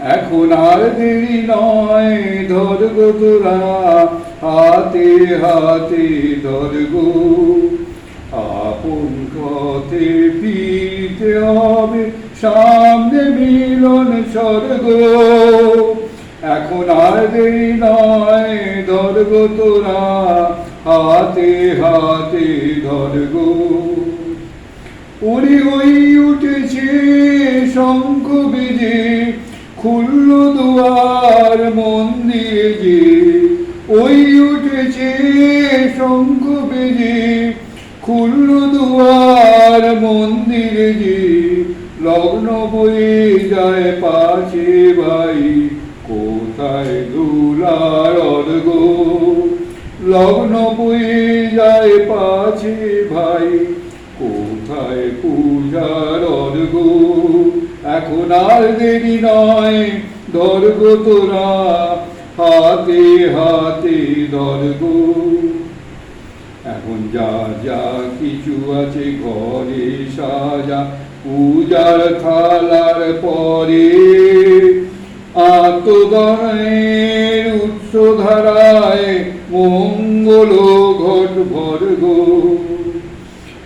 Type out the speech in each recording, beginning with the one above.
এখন আর দেরি নয়, ধর গো তোরা, হাতে হাতে ধর গো। আপন পথে ফিরতে হবে, সামনে মিলন স্বর্গ। এখন আর দেরি নয়, ধর গো তোরা, হাতে হাতে ধর গো। উড়ি ওই উঠেছে শঙ্খ বেজে খুলল দুয়ার মন্দিরে যে, ওই উঠেছে শঙ্খ বেজে। খুলল দুয়ার মন্দিরে যে, লগ্ন বয়ে যায় পাশে ভাই, কোথায় দুলার অর্গ লগ্ন বয়ে যায় পাছে ভাই, কোথায় পূজার অর্ঘ? এখন আর দেরি নয়। ধর্গ তোরা, হাতে হাতে ধর্গ এখন যা যা কিছু আছে ঘরে সাজা, পূজার থালার পরে আত্মদানের উৎস ধারায় মঙ্গল ঘট ভর্গ।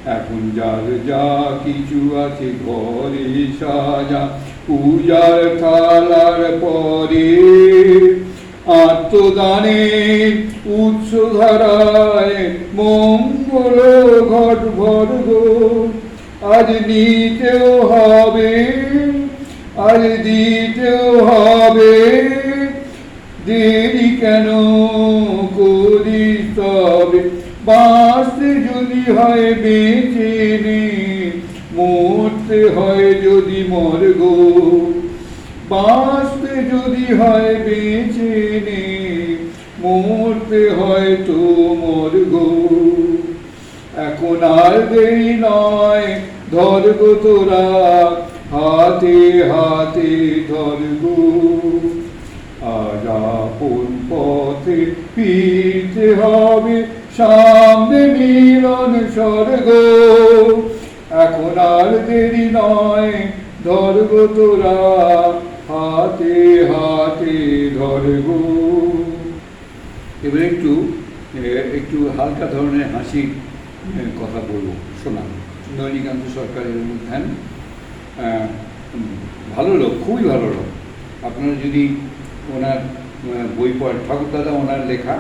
এখন যার যা কিছু আছে ঘরে সাজা, পূজার থালার পরে আত্মদানের উৎস ধারায় মঙ্গল ঘট ভর্গ আজ নিতেও হবে, আজ দিতেও হবে হয় বেঁচে মরতে হয় যদি মর্গ। বাঁচতে যদি হয় বেঁচে মরতে হয় তো মর্গ। এখন আর দেরি নয় ধর্গ তোরা, হাতে হাতে ধর্গ আজ আপন পথে ফিরতে হবে সামনে মিলন স্বর্গ। এখন আর দেরি নয় ধর্গ তোরা হাতে হাতে ধর্গ এবার একটু একটু হালকা ধরনের হাসি কথা বলব শোনা নলিকান্ত সরকারের উম, ভালো লোক খুবই ভালো লোক। আপনারা যদি ওনার বই পড়েন ঠাকুরদাদা ওনার লেখা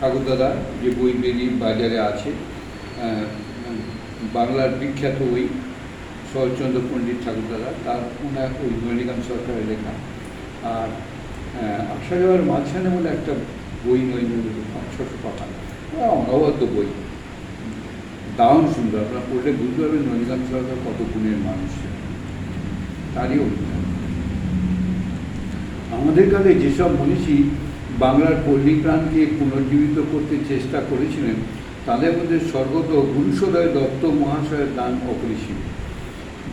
ঠাকুরদাদা যে বই বেরিয়ে বাজারে আছে বাংলার বিখ্যাত ওই শরৎচন্দ্র পণ্ডিত ঠাকুরদাদা তার ওনার ওই নলিকান্ত সরকারের লেখা। আর আসা যাওয়ার মাঝখানে বলে একটা বই নই ছোট আহ, অনবদ্য বই। দারুণ সুন্দর। আপনারা পড়লে বুঝতে পারবেন নলিকান্ত সরকার কত গুণের মানুষ। তারই অভিযান আমাদের কালে যেসব মনীষী বাংলার পল্লী প্রাণকে পুনর্জীবিত করতে চেষ্টা করেছিলেন তাদের মধ্যে স্বর্গত গুরুসদয় দত্ত মহাশয়ের দান অপরিসীম।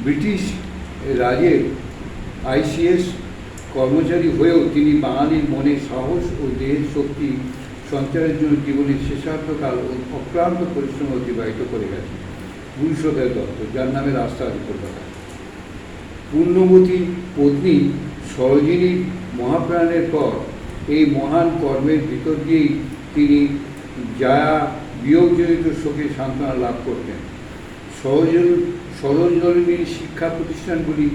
ব্রিটিশ রাজের আইসিএস কর্মচারী হয়েও তিনি বাঙালির মনে সাহস ও দেহের শক্তি সঞ্চারের জন্য জীবনের শেষার্ধকাল ও অক্লান্ত পরিশ্রম অতিবাহিত করে গেছেন গুরুসদয় দত্ত, যার নামে রাস্তা আছে কলকাতায় পূর্ণবতী পত্নী সরোজিনী মহাপ্রাণের পর এই মহান কর্মের ভিতর দিয়েই তিনি যায়া বিয়োগজনিত শোকে সান্ত্বনা লাভ করতেন। সরোজন সরোজনীর শিক্ষা প্রতিষ্ঠানগুলি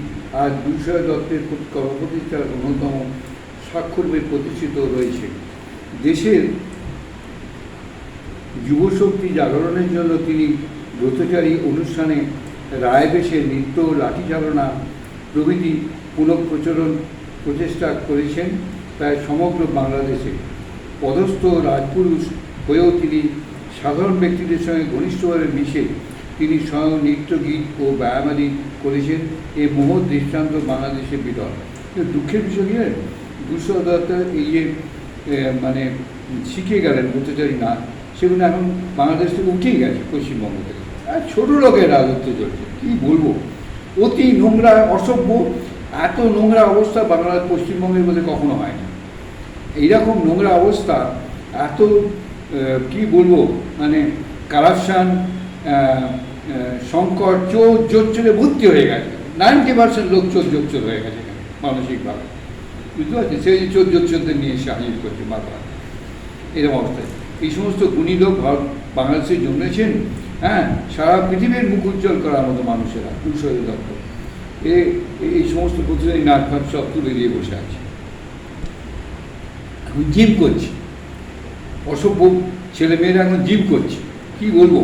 আজ দুশয় দত্তের কর্মপ্রতিষ্ঠার অন্যতম স্বাক্ষরবে প্রতিষ্ঠিত রয়েছে। দেশের যুবশক্তি জাগরণের জন্য তিনি ব্রতচারী অনুষ্ঠানে রায়বেশে নৃত্য লাঠি চালনা প্রভৃতি পুনঃপ্রচলন প্রচেষ্টা করেছেন প্রায় সমগ্র বাংলাদেশে। পদস্থ রাজপুরুষ হয়েও তিনি সাধারণ ব্যক্তিদের সঙ্গে ঘনিষ্ঠভাবে মিশে তিনি স্বয়ং নৃত্য গীত ও ব্যায়ামাদি করেছেন। এই মহৎ দৃষ্টান্ত বাংলাদেশে বিরল কিন্তু দুঃখের বিষয় কি জানেন? দুশো এই যে মানে শিখে গেলেন ব্রতচারী না, সেগুলো এখন বাংলাদেশ থেকে উঠেই গেছে পশ্চিমবঙ্গ থেকে। আর ছোটো লোকের রাজত্ব চলছে, কী বলব? অতি নোংরা, অসভ্য, এত নোংরা অবস্থা বাংলার পশ্চিমবঙ্গের মধ্যে কখনো হয় না। এইরকম নোংরা অবস্থা, এত কি বলব? মানে কারাপশান সংকট, চোর, জোচ্চরে ভর্তি হয়ে গেছে। নাইনটি পার্সেন্ট লোক চোর, জোচ্চর হয়ে গেছে মানসিকভাবে। বুঝতে পারছেন? সেই চোদ্দ চোদ্দ নিয়ে এসে হাজির করছে বারবার। এরকম অবস্থায় এই সমস্ত গুণী লোক বাংলাদেশে জন্মেছেন হ্যাঁ? সারা পৃথিবীর মুখ উজ্জ্বল করার মতো মানুষেরা কুশল দত্ত এ, এই সমস্ত প্রতিদিন নাট ফাট সব তুলে দিয়ে বসে আছে। এখন জিম করছে। অসভ্য ছেলেমেয়েরা এখন জিম করছে। কি বলব?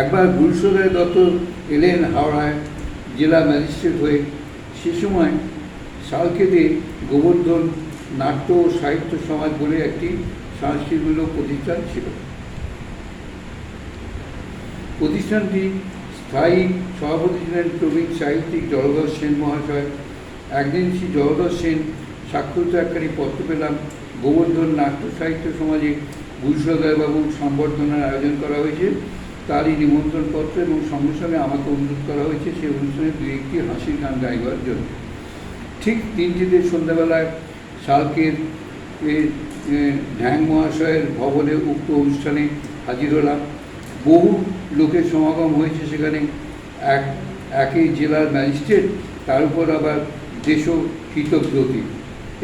একবার গুরুসদয় দত্ত এলেন হাওড়ায় জেলা ম্যাজিস্ট্রেট হয়ে। সে সময় সালকেতে গোবর্ধন নাট্য ও সাহিত্য সমাজ বলে একটি সাংস্কৃতিক প্রতিষ্ঠান ছিল। প্রতিষ্ঠানটি স্থায়ী সভাপতি ছিলেন প্রবীণ সাহিত্যিক জলধর সেন মহাশয়। একদিন শ্রী জলধর সেন স্বাক্ষরিতকারী পত্র পেলাম। গোবর্ধন নাট্য সাহিত্য সমাজে গুরুসদয়বাবুর সম্বর্ধনার আয়োজন করা হয়েছে। তারই নিমন্ত্রণপত্র এবং সঙ্গে সঙ্গে আমাকে অনুরোধ করা হয়েছে সেই অনুষ্ঠানে দু একটি হাসির গান গাইবার জন্য। ঠিক তিনটিতে সন্ধ্যাবেলায় এ, ঢ্যাং মহাশয়ের ভবনে উক্ত অনুষ্ঠানে হাজির হলাম। বহু লোকের সমাগম হয়েছে সেখানে। এক একই জেলার ম্যাজিস্ট্রেট তার উপর আবার দেশ হিতব্রতী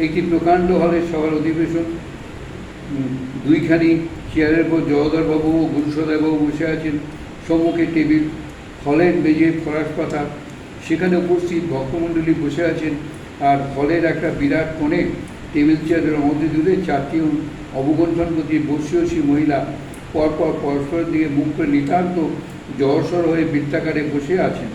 একটি প্রকাণ্ড হলে সবার অধিবেশন। দুইখানি চেয়ারের উপর জগদরবাবু ও গুরুসদয়বাবু বসে আছেন। সম্মুখে টেবিল, হলের মেঝে ফরাস পাতা। সেখানে উপস্থিত ভক্তমণ্ডলী বসে আছেন। আর হলের একটা বিরাট কোণে টেবিল চেয়ারের মধ্যে দূরে চারটি অবগণ্ঠনপতি বসিয়সী মহিলা পরপর পরস্পরের দিকে মুখ করে নিতান্ত জড়সড় হয়ে বৃত্তাকারে বসে আছেন।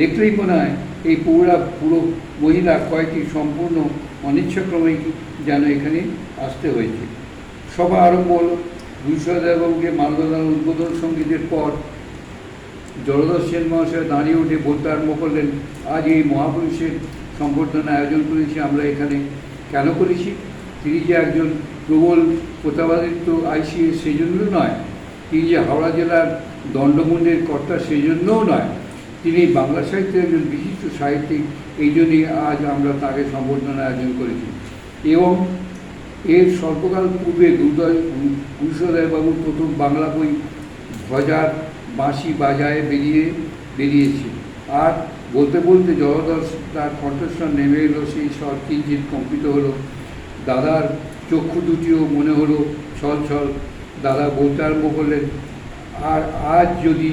দেখলেই মনে হয় এই পুরা পুরো মহিলা কয়েকটি সম্পূর্ণ অনিচ্ছাক্রমেই যেন এখানে আসতে হয়েছে। সভা আরম্ভ হল। দুইশোদাবাবুকে মাল্যদান উদ্বোধন সঙ্গীতের পর জলধর সেন মহাশয় দাঁড়িয়ে উঠে বলতে আরম্ভ করলেন, আজ এই মহাপুরুষের সম্বর্ধনা আয়োজন করেছি, আমরা এখানে কেন করেছি? তিনি যে একজন প্রবল প্রতাপাদিত্য আইসিএস সেই জন্য নয়, তিনি যে হাওড়া জেলার দণ্ডমুণ্ডের কর্তা সেই জন্যও নয়। তিনি বাংলা সাহিত্যের একজন বিশিষ্ট সাহিত্যিক, এই জন্যই আজ আমরা তাকে সম্বর্ধনা আয়োজন করেছি। এবং এর স্বল্পকাল পূর্বে দুর্দয় কুশোদয়বাবুর প্রথম বাংলা বই ভজার বাঁশি বাজায় বেরিয়ে, বেরিয়েছে। আর বলতে বলতে জলদর তার কণ্ঠস্বর নেমে এলো, সেই স্বর কিঞ্চিত কম্পিত হলো। দাদার চক্ষু দুটিও মনে হলো ছল ছল দাদা বলতে আরম্ভ করলেন, আর আজ যদি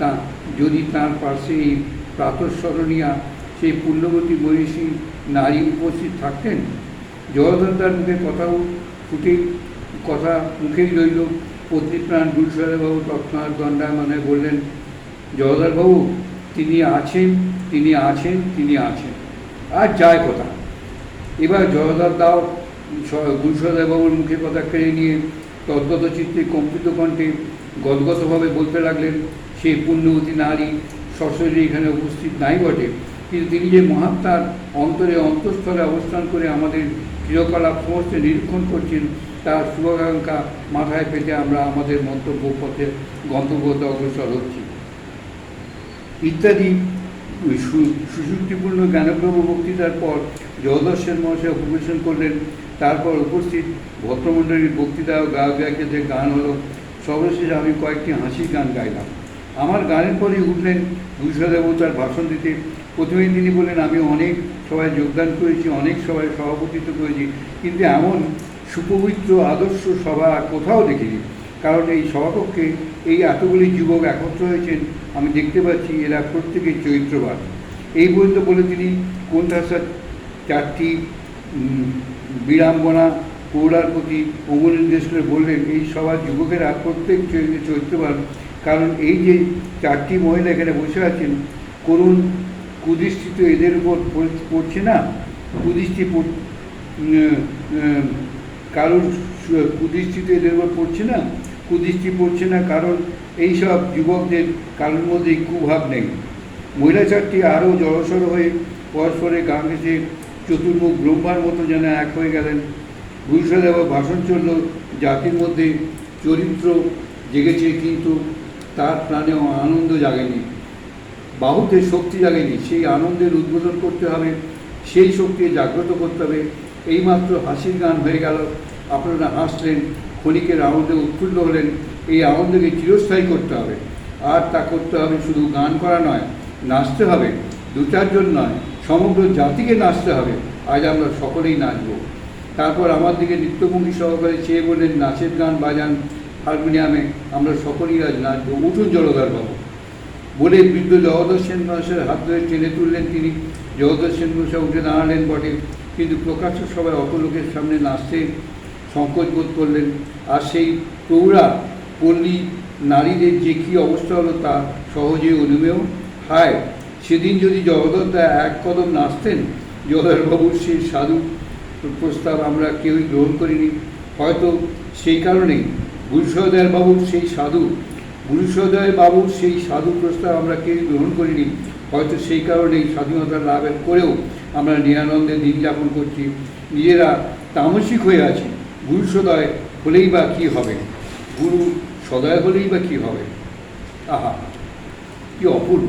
তা যদি তার পাশে এই প্রাতঃস্মরণীয়া সেই পুণ্যবতী মহিষী নারী উপস্থিত থাকতেন জগধর তার মুখে কথাও ফুটে, কথা মুখেই রইল। পত্নীপ্রাণ গুরুসরবাবু তৎক্ষণাৎ দণ্ডায়মানে বললেন জগধরবাবু তিনি আছেন তিনি আছেন তিনি আছেন। আর যায় কথা। এবার জগদার দাও গুরুসদয়বাবুর মুখে কথা কেড়ে নিয়ে তদ্গত চিত্তে কম্পিত কণ্ঠে গদগতভাবে বলতে লাগলেন সেই পুণ্যবতী নারী সশরীরে এখানে উপস্থিত নাই বটে। কিন্তু তিনি যে মহাত্মার অন্তরে অন্তঃস্থলে অবস্থান করে আমাদের ক্রিয়াকলাপ সমস্ত নিরীক্ষণ করছেন, তার শুভাকাঙ্ক্ষা মাথায় পেতে আমরা আমাদের মন্তব্য পথে গন্তব্যতে অগ্রসর হচ্ছি। ইত্যাদি সু- সুযুক্তিপূর্ণ জ্ঞানপ্রভ বক্তৃতার পর জগদর্শন মহাশয় পরিবেশন করলেন। তারপর উপস্থিত ভদ্রমণ্ডলীর বক্তৃতা ও গায়ক গায়িকাদের গান হলো। সর্বশেষে আমি কয়েকটি হাসির গান গাইলাম। আমার গানের পরেই উঠলেন গুজরাদেবু তার ভাষণ দিতে প্রথমে তিনি বললেন, আমি অনেক সবাই যোগদান করেছি, অনেক সবাই সভাপতিত্ব করেছি, কিন্তু এমন সুপবিত্র আদর্শ সভা কোথাও দেখিনি। কারণ এই সভাকক্ষে এই এতগুলি যুবক একত্র হয়েছেন, আমি দেখতে পাচ্ছি এরা প্রত্যেকেই চরিত্রবান। এই পর্যন্ত বলে তিনি কোন কোণঠাসা চারটি বিড়ম্বনা পৌরার প্রতি করে বললেন, এই সবার যুবকেরা প্রত্যেক চরিত্রে চরিত্রবান। কারণ এই যে চারটি মহিলা এখানে বসে আছেন, করুণ কুদৃষ্টি তো এদের উপর পড়ছে না? কুদৃষ্টি কারোর কুদৃষ্টি তো এদের উপর পড়ছে না? কুদৃষ্টি পড়ছে না কারণ এই সব যুবকদের কারোর মধ্যে কুভাব নেই। মহিলা চারটি আরও জড়সড় হয়ে পরস্পরে গান গেছে, চতুর্মুখ ব্রহ্মার মতো যেন এক হয়ে গেলেন। গুরুসদেব ভাষণ চলল জাতির মধ্যে চরিত্র জেগেছে কিন্তু তার প্রাণেও আনন্দ জাগেনি। বাহুতে শক্তি জাগেনি। সেই আনন্দের উদ্বোধন করতে হবে, সেই শক্তি জাগ্রত করতে হবে। এইমাত্র হাসির গান হয়ে গেল। আপনারা হাসলেন, ক্ষণিকের আনন্দে উৎফুল্ল হলেন। এই আনন্দকে চিরস্থায়ী করতে হবে। আর তা করতে হবে শুধু গান করা নয়, নাচতে হবে। দু চারজন নয়, সমগ্র জাতিকে নাচতে হবে। আজ আমরা সকলেই নাচব। তারপর আমার দিকে নৃত্যভঙ্গি সহকারে চেয়ে বললেন, নাচের গান বাজান। হারমোনিয়ামে আমরা সকলেই আজ নাচবো উঠুন জলদার বাবু। বলে বৃদ্ধ জগদর সেন মহাশয়ের হাত ধরে টেনে তুললেন তিনি। জগদর সেন মহাশয় উঠে দাঁড়ালেন বটে, কিন্তু প্রকাশ্য সবাই অত লোকের সামনে নাচতে সংকোচ বোধ করলেন। আর সেই প্রৌঢ়া পল্লী নারীদের যে কী অবস্থা হলো তা সহজে অনুমেয়। হায়, সেদিন যদি জগদত্তা এক কদম নাচতেন জগদরবাবুর সেই সাধু প্রস্তাব আমরা কেউই গ্রহণ করিনি। হয়তো সেই কারণেই গুরুসদয় বাবুর সেই সাধু গুরুসদয় বাবুর সেই সাধু প্রস্তাব আমরা কেউ গ্রহণ করিনি। হয়তো সেই কারণেই স্বাধীনতা লাভের করেও আমরা নিরানন্দে দিন যাপন করছি। নিজেরা তামসিক হয়ে আছি। গুরু সদয় হলেই বা কী হবে? গুরু সদয় হলেই বা কী হবে? আহা, কি অপূর্ব।